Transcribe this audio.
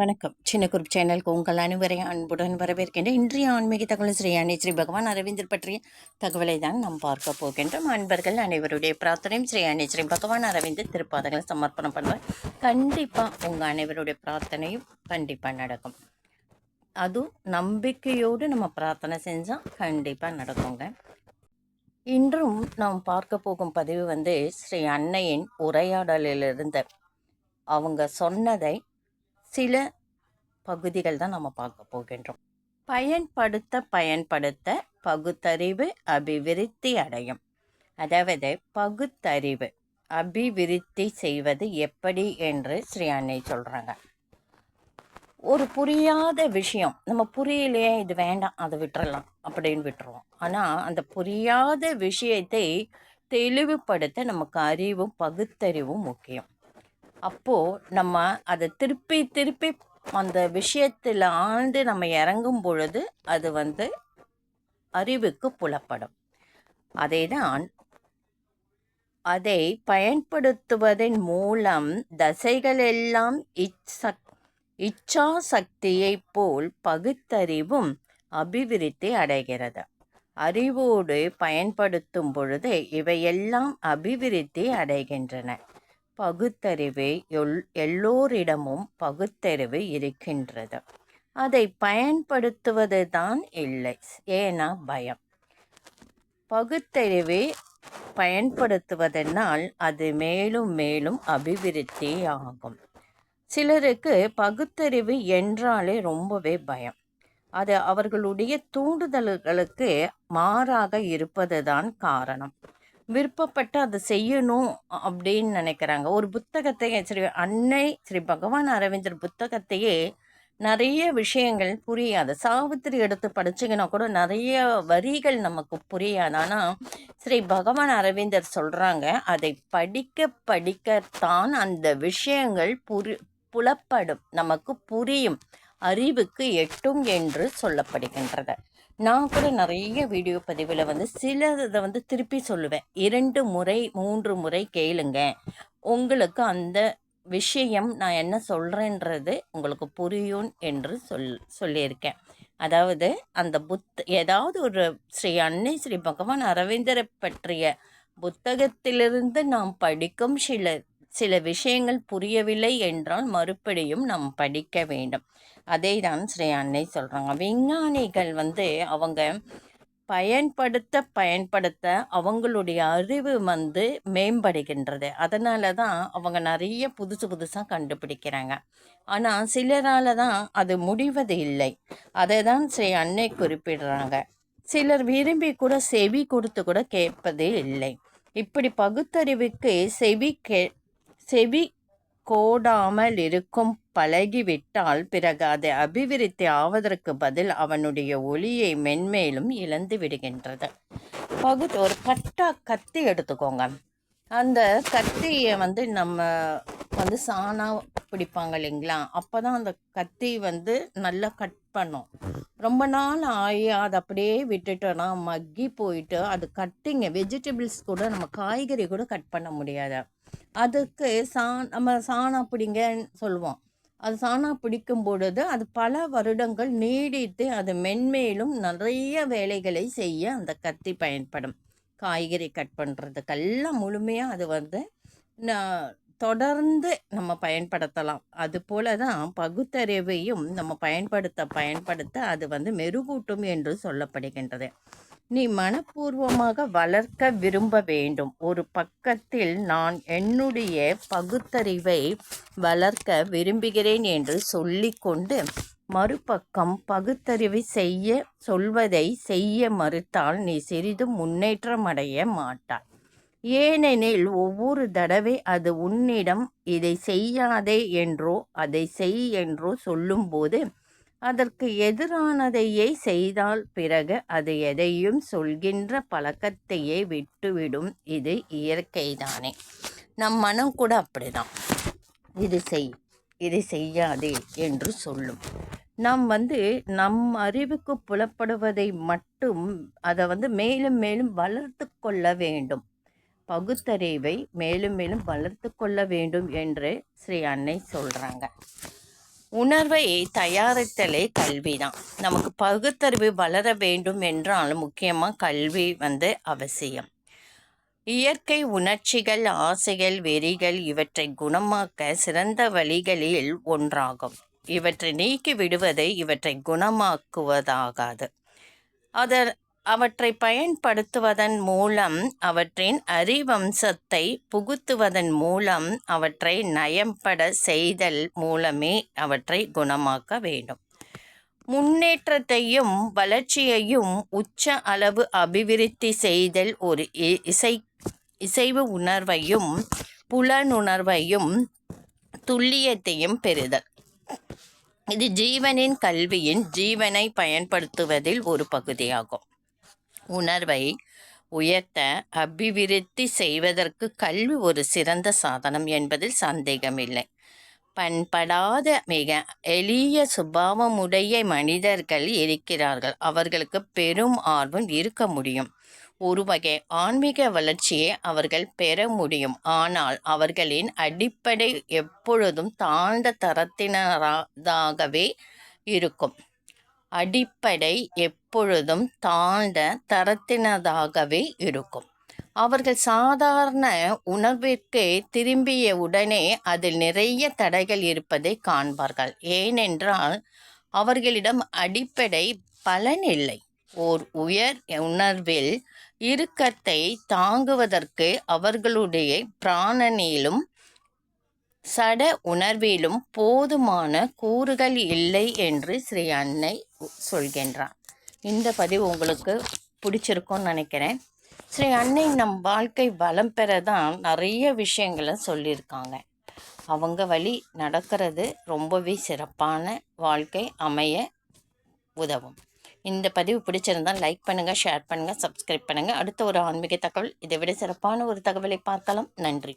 வணக்கம். சின்ன குரூப் சேனலுக்கு உங்கள் அனைவரையும் அன்புடன் வரவேற்கின்ற இன்றைய ஆன்மீக தகவல் ஸ்ரீ அணி ஸ்ரீ பகவான் அரவிந்தர் பற்றிய தகவலை தான் நாம் பார்க்க போகின்றோம். அன்பர்கள் அனைவருடைய பிரார்த்தனையும் ஸ்ரீ அணி ஸ்ரீ பகவான் அரவிந்தர் திருப்பாதங்களை சமர்ப்பணம் பண்ணுவார். கண்டிப்பாக உங்கள் அனைவருடைய பிரார்த்தனையும் கண்டிப்பாக நடக்கும். அதுவும் நம்பிக்கையோடு நம்ம பிரார்த்தனை செஞ்சால் கண்டிப்பாக நடக்குங்க. இன்றும் நாம் பார்க்க போகும் பதிவு வந்து ஸ்ரீ அன்னையின் உரையாடலிலிருந்து. அவங்க சொன்னதை சில பகுதிகள் தான் நம்ம பார்க்க போகின்றோம். பயன்படுத்த பயன்படுத்த பகுத்தறிவு அபிவிருத்தி அடையும். அதாவது பகுத்தறிவு அபிவிருத்தி செய்வது எப்படி என்று ஸ்ரீ அன்னை சொல்கிறாங்க ஒரு புரியாத விஷயம் நம்ம புரியலையே இது வேண்டாம் அதை விட்டுறலாம் அப்படின்னு விட்டுருவோம். ஆனால் அந்த புரியாத விஷயத்தை தெளிவுபடுத்த நமக்கு அறிவும் பகுத்தறிவும் முக்கியம். அப்போது நம்ம அதை திருப்பி திருப்பி அந்த விஷயத்தில் ஆழ்ந்து நம்ம இறங்கும் பொழுது அது வந்து அறிவுக்கு புலப்படும். அதை தான் அதை பயன்படுத்துவதன் மூலம் தசைகளெல்லாம் இச்சக் இச்சா சக்தியைப் போல் பகுத்தறிவும் அபிவிருத்தி அடைகிறது. அறிவோடு பயன்படுத்தும் பொழுது இவையெல்லாம் அபிவிருத்தி அடைகின்றன. பகுத்தறிவு எல் எல்லோரிடமும் பகுத்தறிவு இருக்கின்றது. அதை பயன்படுத்துவது தான் இல்லை ஏன்னா பயம். பகுத்தறிவை பயன்படுத்துவதனால் அது மேலும் மேலும் அபிவிருத்தி ஆகும். சிலருக்கு பகுத்தறிவு என்றாலே ரொம்பவே பயம். அது அவர்களுடைய தூண்டுதல்களுக்கு மாறாக இருப்பதுதான் காரணம். விருப்பப்பட்டு அதை செய்யணும் அப்படின்னு நினைக்கிறாங்க. ஒரு புத்தகத்தை ஸ்ரீ அன்னை ஸ்ரீ பகவான் அரவிந்தர் புத்தகத்தையே நிறைய விஷயங்கள் புரியாது. சாவித்திரி எடுத்து படிச்சிங்கன்னா கூட நிறைய வரிகள் நமக்கு புரியாது. ஆனால் ஸ்ரீ பகவான் அரவிந்தர் சொல்கிறாங்க அதை படிக்க படிக்கத்தான் அந்த விஷயங்கள் புரி புலப்படும். நமக்கு புரியும். அறிவுக்கு எட்டும் என்று சொல்லப்படுகின்றது நான் கூட நிறைய வீடியோ பதிவில் வந்து சில இதை வந்து திருப்பி சொல்லுவேன். இரண்டு முறை மூன்று முறை கேளுங்க. உங்களுக்கு அந்த விஷயம் நான் என்ன சொல்கிறேன்றது உங்களுக்கு புரியும் என்று சொல் சொல்லியிருக்கேன். அதாவது அந்த புத் ஏதாவது ஒரு ஸ்ரீ அன்னை ஸ்ரீ பகவான் அரவிந்தரை பற்றிய புத்தகத்திலிருந்து நாம் படிக்கும் சில சில விஷயங்கள் புரியவில்லை என்றால் மறுபடியும் நாம் படிக்க வேண்டும். அதை தான் ஸ்ரீ அன்னை சொல்கிறாங்க விஞ்ஞானிகள் வந்து அவங்க பயன்படுத்த பயன்படுத்த அவங்களுடைய அறிவு வந்து மேம்படுகின்றது. அதனால தான் அவங்க நிறைய புதுசு புதுசாக கண்டுபிடிக்கிறாங்க. ஆனால் சிலரால் தான் அது முடிவது இல்லை. அதை தான் ஸ்ரீ அன்னை குறிப்பிடுறாங்க. சிலர் விரும்பி கூட செவி கொடுத்து கூட கேட்பதே இல்லை. இப்படி பகுத்தறிவுக்கு செவி கே செவி கோடாமல் இருக்கும் பழகிவிட்டால் பிறகு அதை அபிவிருத்தி ஆவதற்கு பதில் அவனுடைய ஒளியை மென்மேலும் இழந்து விடுகின்றது. பகுதி ஒரு பட்டா கத்தி எடுத்துக்கோங்க. அந்த கத்தியை வந்து நம்ம வந்து சாணா பிடிப்பாங்க இல்லைங்களா? அப்போ தான் அந்த கத்தி வந்து நல்லா கட் பண்ணும். ரொம்ப நாள் ஆகி அதை அப்படியே விட்டுட்டோன்னா மக்கி போயிட்டு அது கட்டிங்க வெஜிடபிள்ஸ் கூட நம்ம காய்கறி கூட கட் பண்ண முடியாது. அதுக்கு சா நம்ம சாணா பிடிங்கன்னு சொல்லுவோம். அது சாணா பிடிக்கும் பொழுது அது பல வருடங்கள் நீடித்து அது மென்மேலும் நிறைய வேலைகளை செய்ய அந்த கத்தி பயன்படும். காய்கறி கட் பண்ணுறதுக்கெல்லாம் முழுமையாக அது வந்து தொடர்ந்து நம்ம பயன்படுத்தலாம். அது போல தான் பகுத்தறிவையும் நம்ம பயன்படுத்த பயன்படுத்த அது வந்து மெருகூட்டும் என்று சொல்லப்படுகின்றது. நீ மனப்பூர்வமாக வளர்க்க விரும்ப வேண்டும். ஒரு பக்கத்தில் நான் என்னுடைய பகுத்தறிவை வளர்க்க விரும்புகிறேன் என்று சொல்லிக்கொண்டு மறுபக்கம் பகுத்தறிவை செய்ய சொல்வதை செய்ய மறுத்தால் நீ சிறிதும் முன்னேற்றம் அடைய மாட்டாய். ஏனெனில் ஒவ்வொரு தடவை அது உன்னிடம் இதை செய்யாதே என்றோ அதை செய் என்றோ சொல்லும்போது அதற்கு எதிரானதையே செய்தால் பிறகு அது எதையும் சொல்கின்ற பழக்கத்தையே விட்டுவிடும். இது இயற்கைதானே. நம் மனம் கூட அப்படிதான். இது செய் இதை செய்யாதே என்று சொல்லும். நாம் வந்து நம் அறிவுக்கு புலப்படுவதை மட்டும் அதை வந்து மேலும் மேலும் வளர்த்து கொள்ள வேண்டும். பகுத்தறிவை மேலும் மேலும் வளர்த்து கொள்ள வேண்டும் என்று ஸ்ரீ அன்னை சொல்கிறாங்க உணர்வை தயாரித்தலே கல்வி தான். நமக்கு பகுத்தறிவு வளர வேண்டும் என்றால் முக்கியமாக கல்வி வந்து அவசியம். இயற்கை உணர்ச்சிகள் ஆசைகள் வெறிகள் இவற்றை குணமாக்க சிறந்த வழிகளில் ஒன்றாகும். இவற்றை நீக்கி விடுவது இவற்றை குணமாக்குவதாகாது. அதர் அவற்றை பயன்படுத்துவதன் மூலம் அவற்றின் அறிவம்சத்தை புகுத்துவதன் மூலம் அவற்றை நயம்பட செய்தல் மூலமே அவற்றை குணமாக்க வேண்டும். முன்னேற்றத்தையும் வளர்ச்சியையும் உச்ச அளவு அபிவிருத்தி செய்தல் ஒரு இசை இசைவு உணர்வையும் புலனுணர்வையும் துல்லியத்தையும் பெறுதல். இது ஜீவனின் கல்வியின் ஜீவனை பயன்படுத்துவதில் ஒரு பகுதியாகும். உணர்வை உயர்த்த அபிவிருத்தி செய்வதற்கு கல்வி ஒரு சிறந்த சாதனம் என்பதில் சந்தேகமில்லை. பண்படாத மிக எளிய சுபாவமுடைய மனிதர்கள் இருக்கிறார்கள். அவர்களுக்கு பெரும் ஆர்வம் இருக்க முடியும். ஒரு வகை ஆன்மீக வளர்ச்சியை அவர்கள் பெற முடியும். ஆனால் அவர்களின் அடிப்படை எப்பொழுதும் தாழ்ந்த தரத்தினராகவே இருக்கும். அடிப்படை எப்பொழுதும் தாழ்ந்த தரத்தினதாகவே இருக்கும். அவர்கள் சாதாரண உணர்விற்கு திரும்பிய உடனே அதில் நிறைய தடைகள் இருப்பதை காண்பார்கள். ஏனென்றால் அவர்களிடம் அடிப்படை பலன் இல்லை. ஓர் உயர் உணர்வில் இறுக்கத்தை தாங்குவதற்கு அவர்களுடைய பிராணனிலும் சட உணர்விலும் போதுமான கூறுகள் இல்லை என்று ஸ்ரீ அன்னை சொல்கின்றார் இந்த பதிவு உங்களுக்கு பிடிச்சிருக்கும்னு நினைக்கிறேன். ஸ்ரீ அன்னை நம் வாழ்க்கை வளம் பெற தான் நிறைய விஷயங்களை சொல்லியிருக்காங்க. அவங்க வழி நடக்கிறது ரொம்பவே சிறப்பான வாழ்க்கை அமைய உதவும். இந்த பதிவு பிடிச்சிருந்தால் லைக் பண்ணுங்கள் ஷேர் பண்ணுங்கள் சப்ஸ்கிரைப் பண்ணுங்கள் அடுத்த ஒரு ஆன்மீக தகவல் இதை விட சிறப்பான ஒரு தகவலை பார்க்கலாம். நன்றி.